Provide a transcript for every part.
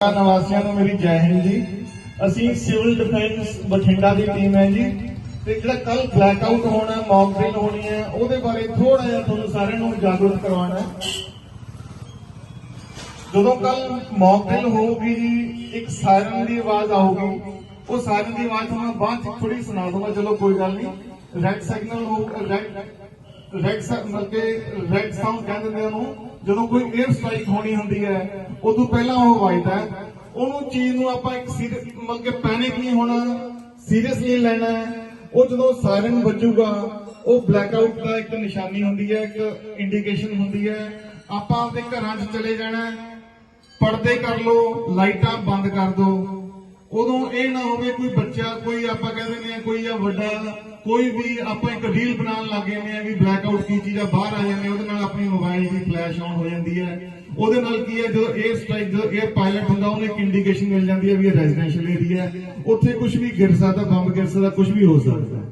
ਨਿਵਾਸੀਆਂ ਨੂੰ ਮੇਰੀ ਜੈ ਹਿੰਦ ਜੀ। ਅਸੀਂ ਸਿਵਲ ਡਿਫੈਂਸ ਬਠਿੰਡਾ ਦੀ ਟੀਮ ਹੈ ਜੀ। ਤੇ ਜਿਹੜਾ ਕੱਲ ਬਲੈਕ ਆਊਟ ਹੋਣਾ ਮੌਕ ਡਰਿਲ ਹੋਣੀ ਹੈ, ਉਹਦੇ ਬਾਰੇ ਥੋੜਾ ਜਿਹਾ ਤੁਹਾਨੂੰ ਸਾਰਿਆਂ ਨੂੰ ਜਾਗਰੂਕ ਕਰਵਾਉਣਾ ਹੈ। ਜਦੋਂ ਕੱਲ ਮੌਕ ਡਰਿਲ ਹੋਊਗੀ ਜੀ, ਇੱਕ ਸਾਇਰਨ ਦੀ ਆਵਾਜ਼ ਆਊਗੀ। ਉਹ ਸਾਇਰਨ ਦੀ ਆਵਾਜ਼ ਤੁਹਾਨੂੰ ਬਾਅਦ ਚ ਥੋੜੀ ਸੁਣਾ ਦੂੰਗਾ ਚਲੋ ਕੋਈ ਗੱਲ ਨਹੀਂ। ਰੈਡ ਸਿਗਨਲ ਹੋਊਗਾ ਰੈਡ ਰੈਡ ਮਤਲਬ ਕਿ ਰੈਡ ਸਾਊਂਡ ਕਹਿੰਦੇ ਨੇ ਉਹਨੂੰ। ਜਦੋਂ ਕੋਈ 에ਅਰ ਸਟ੍ਰਾਈਕ ਹੋਣੀ ਹੁੰਦੀ ਹੈ, ਉਦੋਂ ਪਹਿਲਾਂ ਉਹ ਵੱਜਦਾ ਉਹਨੂੰ ਚੀਜ਼ ਨੂੰ ਆਪਾਂ ਇੱਕ ਸੀਰੀਅਸ ਮਤਲਬ ਕਿ ਪੈਨਿਕ ਨਹੀਂ ਹੋਣਾ ਸੀਰੀਅਸ ਨਹੀਂ ਲੈਣਾ ਉਹ ਜਦੋਂ ਸਾਇਰਨ ਵੱਜੂਗਾ, ਉਹ ਬਲੈਕ ਆਊਟ ਦਾ ਇੱਕ ਨਿਸ਼ਾਨੀ ਹੁੰਦੀ ਹੈ, ਇੱਕ ਇੰਡੀਕੇਸ਼ਨ ਹੁੰਦੀ ਹੈ। ਆਪਾਂ ਆਪਦੇ ਘਰਾਂ 'ਚ ਚਲੇ ਜਾਣਾ ਪਰਦੇ ਕਰ ਲਓ, ਲਾਈਟਾਂ ਬੰਦ ਕਰ ਦਿਓ ਉਦੋਂ ਇਹ ਨਾ ਹੋਵੇ ਕੋਈ ਬੱਚਾ, ਕੋਈ ਆਪਾਂ ਕਹਿ ਦਿੰਦੇ ਆ ਕੋਈ ਆ ਵੱਡਾ, ਕੋਈ ਵੀ ਆਪਾਂ ਇੱਕ ਰੀਲ ਬਣਾਉਣ ਲੱਗ ਜਾਂਦੇ ਆ ਵੀ ਬਲੈਕ ਆਊਟ ਕੀ ਚੀਜ਼ ਆ, ਬਾਹਰ ਆ ਜਾਂਦੇ ਉਹਦੇ ਨਾਲ ਆਪਣੀ ਮੋਬਾਈਲ ਦੀ ਫਲੈਸ਼ ਆਨ ਹੋ ਜਾਂਦੀ ਹੈ। ਉਹਦੇ ਨਾਲ ਕੀ ਹੈ, ਜਦੋਂ 에ਅਰ ਸਟ੍ਰਾਈਕ ਜਦੋਂ 에ਅਰ ਪਾਇਲਟ ਹੁੰਦਾ, ਉਹਨੂੰ ਇੱਕ ਇੰਡੀਕੇਸ਼ਨ ਮਿਲ ਜਾਂਦੀ ਹੈ ਵੀ ਇਹ ਰੈਜ਼ੀਡੈਂਸ਼ੀਅਲ ਏਰੀਆ ਹੈ। ਉੱਥੇ ਕੁਝ ਵੀ ਗਿਰ ਸਕਦਾ, ਬੰਬ ਗਿਰ ਸਕਦਾ ਕੁਝ ਵੀ ਹੋ ਸਕਦਾ।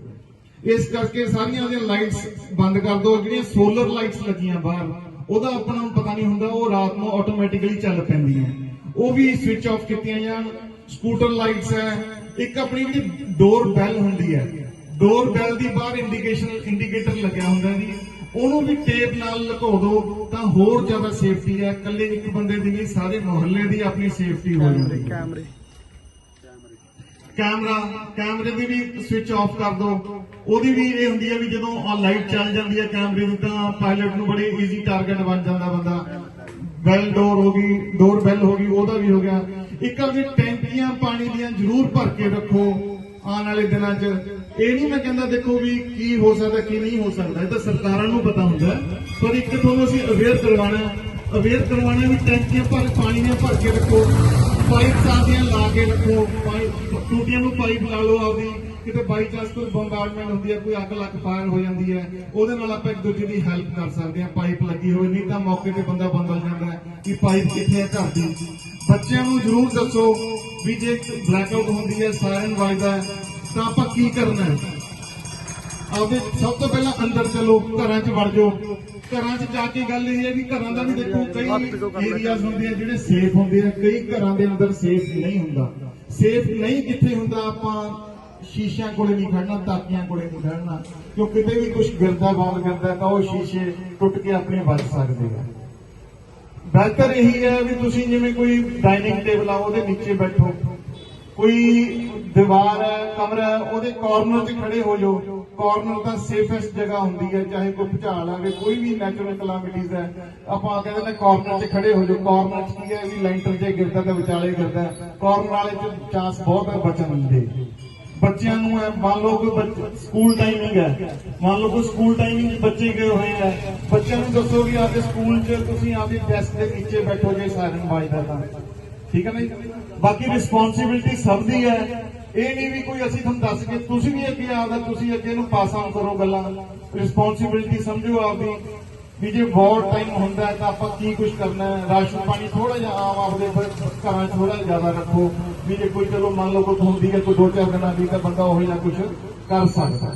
ਇਸ ਕਰਕੇ ਸਾਰੀਆਂ ਉਹਦੀਆਂ ਲਾਈਟਸ ਬੰਦ ਕਰ ਦਿਓ, ਜਿਹੜੀਆਂ ਸੋਲਰ ਲਾਈਟਸ ਲੱਗੀਆਂ ਬਾਹਰ, ਉਹਦਾ ਆਪਣਾ ਪਤਾ ਨਹੀਂ ਹੁੰਦਾ, ਉਹ ਰਾਤ ਨੂੰ ਆਟੋਮੈਟਿਕਲੀ ਚੱਲ ਪੈਂਦੀਆਂ। ਉਹ ਵੀ ਸਵਿਚ ਆਫ ਕੀਤੀਆਂ ਜਾਣ। ਸਕੂਟਰ ਲਾਈਟਸ ਹੈ। ਇੱਕ ਆਪਣੀ ਜਿਹੜੀ ਡੋਰ ਬੈਲ ਹੁੰਦੀ ਹੈ। ਡੋਰ ਬੈਲ ਦੀ ਬਾਹਰ ਇੰਡੀਕੇਸ਼ਨ ਇੰਡੀਕੇਟਰ ਲੱਗਿਆ ਹੁੰਦਾ ਜੀ। ਉਹਨੂੰ ਵੀ ਟੇਪ ਨਾਲ ਲੁਕੋ ਦਿਓ ਤਾਂ ਹੋਰ ਜ਼ਿਆਦਾ ਸੇਫਟੀ ਹੈ। ਇਕੱਲੇ ਇੱਕ ਬੰਦੇ ਦੀ ਨਹੀਂ ਸਾਰੇ ਮੁਹੱਲੇ ਦੀ ਆਪਣੀ ਸੇਫਟੀ ਹੋ ਜਾਂਦੀ ਹੈ। ਕੈਮਰੇ। ਕੈਮਰਾ। ਕੈਮਰੇ ਦੀ ਵੀ ਸਵਿਚ ਆਫ ਕਰ ਦਿਓ ਉਹਦੀ ਵੀ ਇਹ ਹੁੰਦੀ ਹੈ ਵੀ ਜਦੋਂ ਆ ਲਾਈਟ ਚੱਲ ਜਾਂਦੀ ਹੈ ਕੈਮਰੇ ਦੀ ਤਾਂ ਪਾਇਲਟ ਨੂੰ ਬੜੇ ਈਜ਼ੀ ਟਾਰਗੇਟ ਬਣ ਜਾਂਦਾ ਬੰਦਾ। ਬੈਲ ਡੋਰ ਹੋ ਗਈ। ਡੋਰ ਉਹਦਾ ਵੀ ਹੋ ਗਿਆ। ਇੱਕ ਆਪਣੀ ਟੈਂਕੀਆਂ ਪਾਣੀ ਦੀਆਂ ਜ਼ਰੂਰ ਭਰ ਕੇ ਰੱਖੋ। ਆਉਣ ਵਾਲੇ ਦਿਨਾਂ 'ਚ ਇਹ ਨਹੀਂ ਮੈਂ ਕਹਿੰਦਾ ਦੇਖੋ ਵੀ ਕੀ ਹੋ ਸਕਦਾ, ਕੀ ਨਹੀਂ ਹੋ ਸਕਦਾ। ਇਹ ਤਾਂ ਸਰਕਾਰਾਂ ਨੂੰ ਪਤਾ ਹੁੰਦਾ। ਪਰ ਇੱਕ ਤੁਹਾਨੂੰ ਅਸੀਂ ਅਵੇਅਰ ਕਰਵਾਉਣਾ। ਅਵੇਅਰ ਕਰਵਾਉਣਾ ਵੀ ਟੈਂਕੀਆਂ ਭਰ, ਪਾਣੀ ਦੀਆਂ ਭਰ ਕੇ ਰੱਖੋ। ਪਾਈਪ ਸਾਦੀਆਂ ਲਾ ਕੇ ਰੱਖੋ। ਪਾਈਪ, ਟੂਟੀਆਂ ਨੂੰ ਪਾਈਪ ਲਾ ਲਓ ਆਪਦੀ। ਕਿਤੇ ਬਾਈ ਚਾਂਸ ਕੋਈ ਬੰਬਾਰਡਮੈਂਟ ਹੁੰਦੀ ਹੈ, ਕੋਈ ਅੱਗ ਲੱਗ ਫਾਇਰ ਹੋ ਜਾਂਦੀ ਹੈ। ਉਹਦੇ ਨਾਲ ਆਪਾਂ ਇੱਕ ਦੂਜੇ ਦੀ ਹੈਲਪ ਕਰ ਸਕਦੇ ਹਾਂ। ਪਾਈਪ ਲੱਗੀ ਹੋਵੇ ਨਹੀਂ ਤਾਂ ਮੌਕੇ ਤੇ ਬੰਦਾ ਬਦਲ ਜਾਂਦਾ ਹੈ ਕਿ ਪਾਈਪ ਕਿੱਥੇ ਹੈ ਘਰ ਦੀ। ਬੱਚਿਆਂ ਨੂੰ ਜ਼ਰੂਰ ਦੱਸੋ ਵੀ ਜੇ ਬਲੈਕ ਆਊਟ ਹੁੰਦੀ ਹੈ ਸਾਇਰਨ ਵੱਜਦਾ ਹੈ, ਤਾਂ ਆਪਾਂ ਕੀ ਕਰਨਾ ਹੈ? ਆਪਦੇ ਸਭ ਤੋਂ ਪਹਿਲਾਂ ਅੰਦਰ ਚਲੋ, ਘਰਾਂ 'ਚ ਵੜ ਜਾਓ। ਘਰਾਂ 'ਚ ਜਾ ਕੇ ਗੱਲ ਇਹ ਹੈ ਵੀ ਘਰਾਂ ਦਾ ਵੀ ਦੇਖੋ, ਕਈ ਏਰੀਆਜ਼ ਹੁੰਦੇ ਆ ਜਿਹੜੇ ਸੇਫ ਹੁੰਦੇ ਆ, ਕਈ ਘਰਾਂ ਦੇ ਅੰਦਰ ਸੇਫ ਨਹੀਂ ਹੁੰਦਾ। ਸੇਫ ਨਹੀਂ ਕਿੱਥੇ ਹੁੰਦਾ, ਆਪਾਂ ਸ਼ੀਸ਼ਿਆਂ ਕੋਲੇ ਨਹੀਂ ਖੜਨਾ ਤਾਕੀਆਂ ਕੋਲੇ ਨਹੀਂ ਖੜਨਾ ਕਿਉਂਕਿ ਕਿਤੇ ਵੀ ਕੁਝ ਗਿਰਦਾ ਬਾਹਰ ਗਿਰਦਾ ਤਾਂ ਉਹ ਸ਼ੀਸ਼ੇ ਟੁੱਟ ਕੇ ਆਪਣੇ ਵੱਜ ਸਕਦੇ ਆ। ਬਿਹਤਰ ਇਹੀ ਹੈ ਵੀ ਤੁਸੀਂ ਜਿਵੇਂ ਕੋਈ ਡਾਈਨਿੰਗ ਟੇਬਲ ਆ, ਉਹਦੇ ਨੀਚੇ ਬੈਠੋ। ਕੋਈ ਦੀਵਾਰ ਹੈ, ਕਮਰਾ ਉਹਦੇ ਕਾਰਨਰ 'ਚ ਖੜੇ ਹੋ ਜਾਓ। ਕਾਰਨਰ ਤਾਂ ਸੇਫੈਸਟ ਜਗ੍ਹਾ ਹੁੰਦੀ ਹੈ, ਚਾਹੇ ਕੋਈ ਭੁਚਾਲ ਆਵੇ ਕੋਈ ਵੀ ਨੈਚੁਰਲ ਕਲਾਮਿਟੀਜ਼ ਹੈ। ਆਪਾਂ ਕਹਿੰਦੇ ਨੇ ਕਾਰਨਰ 'ਚ ਖੜੇ ਹੋ ਜਾਓ। ਕਾਰਨਰ 'ਚ ਕੀ ਹੈ ਵੀ ਲੈਂਟਰ ਜੇ ਗਿਰਦਾ ਤਾਂ ਵਿਚਾਲੇ ਗਿਰਦਾ ਕਾਰਨਰ ਵਾਲੇ 'ਚ ਚਾਂਸ ਬਹੁਤ ਹੈ ਬਚਣ ਦੇ। ਬੱਚਿਆਂ ਨੂੰ ਹੈ ਮੰਨ ਲਓ ਕੋਈ ਸਕੂਲ ਟਾਈਮਿੰਗ ਹੈ ਮੰਨ ਲਓ ਕੋਈ ਸਕੂਲ ਟਾਈਮਿੰਗ 'ਚ ਬੱਚੇ ਗਏ ਹੋਏ ਆ ਬੱਚਿਆਂ ਨੂੰ ਦੱਸੋ ਵੀ ਆਪਦੇ ਸਕੂਲ 'ਚ ਤੁਸੀਂ ਆਪਦੀ ਡੈਸਕ ਦੇ ਨੀਚੇ ਬੈਠੋਗੇ ਸਾਇਰਨ ਵੱਜਦਾ ਤਾਂ ਠੀਕ ਹੈ ਨਾ ਜੀ ਬਾਕੀ ਰਿਸਪੌਂਸਿਬਿਲਟੀ ਸਭ ਦੀ ਹੈ ਇਹ ਨਹੀਂ ਵੀ ਕੋਈ ਅਸੀਂ ਤੁਹਾਨੂੰ ਦੱਸ ਕੇ, ਤੁਸੀਂ ਵੀ ਅੱਗੇ ਆਦਾ ਤੁਸੀਂ ਅੱਗੇ ਨੂੰ ਪਾਸ ਆਨ ਕਰੋ ਗੱਲਾਂ ਰਿਸਪੌਂਸਿਬਿਲਟੀ ਸਮਝੋ ਆਪਦੀ। ਵੀ ਜੇ ਵਾਰ ਟਾਈਮ ਹੁੰਦਾ ਤਾਂ ਆਪਾਂ ਕੀ ਕੁਝ ਕਰਨਾ ਰਾਸ਼ਨ ਪਾਣੀ ਥੋੜਾ ਜਿਹਾ ਆਮ ਆਪਦੇ ਘਰਾਂ ਥੋੜਾ ਜ਼ਿਆਦਾ ਰੱਖੋ। ਵੀ ਜੇ ਕੋਈ ਚਲੋ ਮੰਨ ਲਓ ਕੋਈ ਹੁੰਦੀ ਹੈ, ਕੋਈ ਦੋ ਚਾਰ ਦਿਨਾਂ ਦੀ ਤਾਂ ਬੰਦਾ ਉਹ ਜਿਹਾ ਕੁਝ ਕਰ ਸਕਦਾ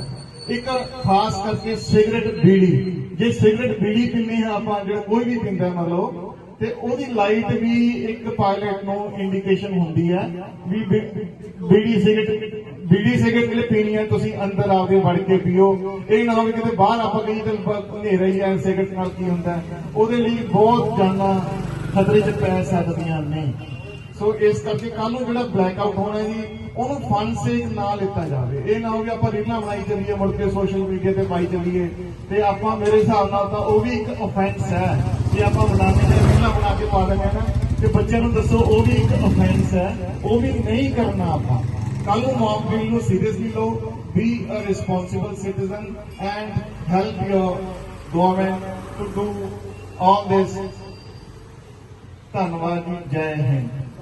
ਇੱਕ ਖਾਸ ਕਰਕੇ ਸਿਗਰਟ ਬੀੜੀ। ਜੇ ਸਿਗਰਟ ਬੀੜੀ ਪੀਂਦੇ ਹਾਂ ਆਪਾਂ, ਜਿਹੜਾ ਕੋਈ ਵੀ ਪੀਂਦਾ ਮੰਨ ਲਓ, ਤੇ ਉਹਦੀ ਲਾਈਟ ਵੀ ਇੱਕ ਪਾਇਲਟ ਨੂੰ ਇੰਡੀਕੇਸ਼ਨ ਹੁੰਦੀ ਹੈ ਵੀ ਬੀੜੀ ਸਿਗਰਟ ਬੀੜੀ ਸਿਗਰਟ ਜਿਹੜੇ ਪੀਣੀ ਹੈ ਤੁਸੀਂ ਅੰਦਰ ਆਪਦੇ ਵੜ ਕੇ ਪੀਓ। ਇਹ ਨਾ ਹੋਵੇ ਕਿਤੇ ਬਾਹਰ ਆਪਾਂ ਕਹੀ ਤੇ ਹਨੇਰਾ ਹੀ ਹੈ ਸਿਗਰਟ ਨਾਲ ਕੀ ਹੁੰਦਾ ਉਹਦੇ ਲਈ ਬਹੁਤ ਜਾਨਾਂ ਖਤਰੇ 'ਚ ਪੈ ਸਕਦੀਆਂ ਨੇ। ਸੋ ਇਸ ਕਰਕੇ ਕੱਲ ਨੂੰ ਜਿਹੜਾ ਬਲੈਕ ਆਊਟ ਹੋਣਾ ਜੀ, ਉਹਨੂੰ ਫਨ ਸੇਕ ਨਾ ਲਿੱਤਾ ਜਾਵੇ। ਇਹ ਨਾ ਹੋਵੇ ਆਪਾਂ ਰੀਲਾਂ ਬਣਾਈ ਚੱਲੀਏ, ਮੁੜ ਕੇ ਸੋਸ਼ਲ ਮੀਡੀਆ ਤੇ ਪਾਈ ਚੱਲੀਏ। ਤੇ ਆਪਾਂ ਮੇਰੇ ਹਿਸਾਬ ਨਾਲ ਤਾਂ ਉਹ ਵੀ ਇੱਕ ਅਫੈਂਸ ਹੈ। ਜੇ ਆਪਾਂ ਬਣਾਉਂਦੇ ਤੇ ਰੀਲਾਂ ਬਣਾ ਕੇ ਪਾ ਦਿੰਦੇ ਹਾਂ ਨਾ, ਤੇ ਬੱਚਿਆਂ ਨੂੰ ਦੱਸੋ, ਉਹ ਵੀ ਇੱਕ ਅਫੈਂਸ ਹੈ। ਉਹ ਵੀ ਨਹੀਂ ਕਰਨਾ ਆਪਾਂ। ਕੱਲ ਨੂੰ ਮੌਕ ਡਰਿਲ ਨੂੰ ਸੀਰੀਅਸਲੀ ਲਓ be a responsible citizen and help your government to do all this ਧੰਨਵਾਦ ਜੀ ਜੈ ਹਿੰਦ